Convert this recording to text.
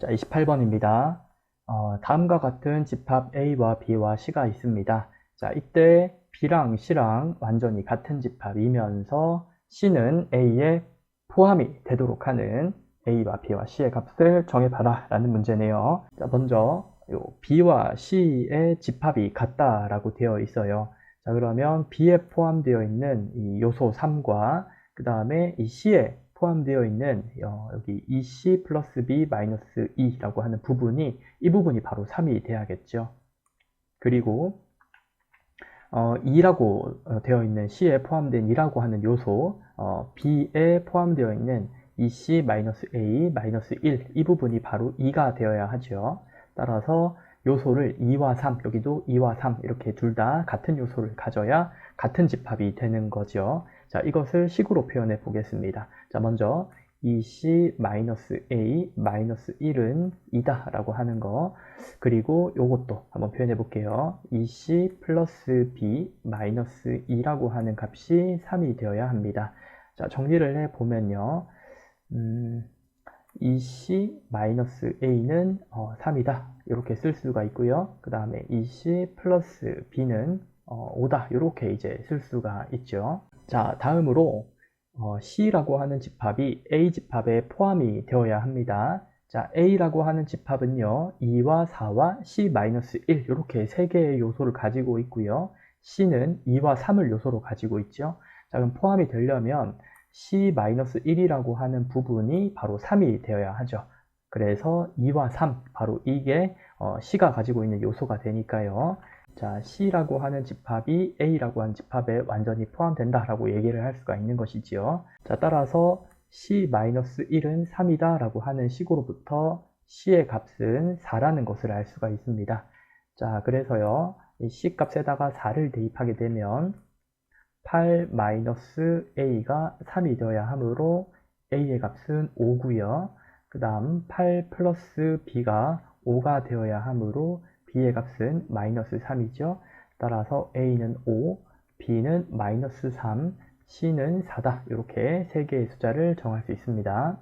자, 28번입니다. 어, 다음과 같은 집합 A와 B와 C가 있습니다. 자, 이때 B랑 C랑 완전히 같은 집합이면서 C는 A에 포함이 되도록 하는 A와 B와 C의 값을 정해봐라 라는 문제네요. 자, 먼저 요 B와 C의 집합이 같다라고 되어 있어요. 자, 그러면 B에 포함되어 있는 이 요소 3과 그 다음에 이 C에 포함되어 있는 어, 여기 2C 플러스 B 마이너스 2라고 하는 부분이 이 부분이 바로 3이 돼야겠죠. 그리고 어, 2라고 되어 있는 C에 포함된 2라고 하는 요소 어, B에 포함되어 있는 2C 마이너스 A 마이너스 1 이 부분이 바로 2가 되어야 하죠. 따라서 요소를 2와 3 여기도 2와 3 이렇게 둘 다 같은 요소를 가져야 같은 집합이 되는 거죠. 자, 이것을 식으로 표현해 보겠습니다. 자, 먼저 2c 마이너스 a 마이너스 1은 2다 라고 하는 거. 그리고 요것도 한번 표현해 볼게요. 2c 플러스 b 마이너스 2라고 하는 값이 3이 되어야 합니다. 자 정리를 해 보면요. 음, 2c 마이너스 a는 어, 3이다. 이렇게 쓸 수가 있고요. 그 다음에 2c 플러스 b는 어, 5다. 이렇게 이제 쓸 수가 있죠 자 다음으로 어, C라고 하는 집합이 A 집합에 포함이 되어야 합니다. 자, A라고 하는 집합은요, 2와 4와 C-1 이렇게 세 개의 요소를 가지고 있고요. C는 2와 3을 요소로 가지고 있죠. 자, 그럼 포함이 되려면 C-1이라고 하는 부분이 바로 3이 되어야 하죠. 그래서 2와 3, 바로 이게 어, C가 가지고 있는 요소가 되니까요. 자, C라고 하는 집합이 A라고 하는 집합에 완전히 포함된다라고 얘기를 할 수가 있는 것이지요. 자, 따라서 C-1은 3이다 라고 하는 식으로부터 C의 값은 4라는 것을 알 수가 있습니다. 자, 그래서요, 이 C 값에다가 4를 대입하게 되면 8-A가 3이 되어야 하므로 A의 값은 5고요. 그 다음 8 플러스 B가 5가 되어야 하므로 b의 값은 마이너스 3이죠. 따라서 a는 5, b는 마이너스 3, c는 4다. 이렇게 세 개의 숫자를 정할 수 있습니다.